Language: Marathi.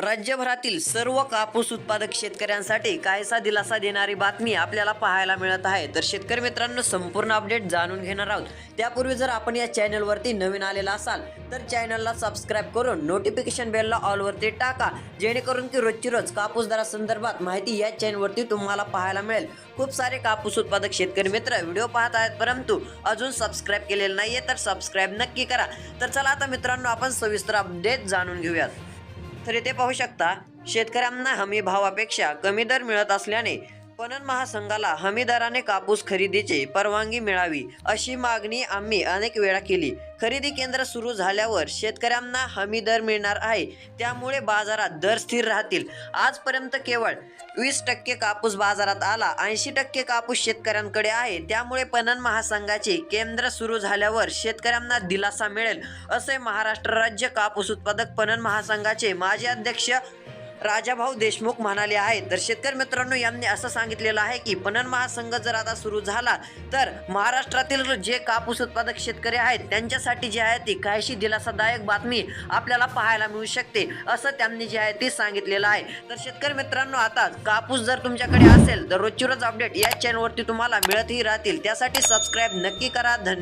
राज्यभरातील सर्व कापूस उत्पादक शेतकऱ्यांसाठी कायसा दिलासा देणारी बातमी आपल्याला पाहायला मिळत आहे. तर शेतकरी मित्रांनो संपूर्ण अपडेट जाणून घेणार आहोत. त्यापूर्वी जर आपण या चॅनलवरती नवीन आलेला असाल तर चॅनलला सबस्क्राईब करून नोटिफिकेशन बेलला ऑलवरती टाका जेणेकरून की रोजची रोज कापूस दरासंदर्भात माहिती या चॅनलवरती तुम्हाला पाहायला मिळेल. खूप सारे कापूस उत्पादक शेतकरी मित्र व्हिडिओ पाहत आहेत परंतु अजून सबस्क्राईब केलेलं नाहीये तर सबस्क्राईब नक्की करा. तर चला आता मित्रांनो आपण सविस्तर अपडेट जाणून घेऊयात. तर इथे पाहू शकता शेतकऱ्यांना हमी भावापेक्षा कमी दर मिळत असल्याने पणन महासंघाला हमी दराने कापूस खरेदीची परवानगी मिळावी अशी मागणी आम्ही अनेक वेळा केली. खरेदी केंद्र सुरू झाल्यावर शेतकऱ्यांना हमी दर मिळणार आहे त्यामुळे बाजारात दर स्थिर राहतील. आजपर्यंत केवळ वीस टक्के कापूस बाजारात आला ऐंशी टक्के कापूस शेतकऱ्यांकडे आहे. त्यामुळे पणन महासंघाचे केंद्र सुरू झाल्यावर शेतकऱ्यांना दिलासा मिळेल असे महाराष्ट्र राज्य कापूस उत्पादक पणन महासंघाचे माजी अध्यक्ष राजाभाऊ देशमुख म्हणाले आहेत. तर शेतकरी मित्रांनो यांनी असं सांगितलेलं आहे की पणन महासंघ जर आता सुरू झाला तर महाराष्ट्रातील जे कापूस उत्पादक शेतकरी आहेत त्यांच्यासाठी जी आहे ती काहीशी दिलासादायक बातमी आपल्याला पाहायला मिळू शकते असं त्यांनी जे आहे ते सांगितलेलं आहे. तर शेतकरी मित्रांनो आता कापूस जर तुमच्याकडे असेल तर रोजची रोज अपडेट या चॅनलवरती तुम्हाला मिळतही राहतील. त्यासाठी सबस्क्राईब नक्की करा. धन्यवाद.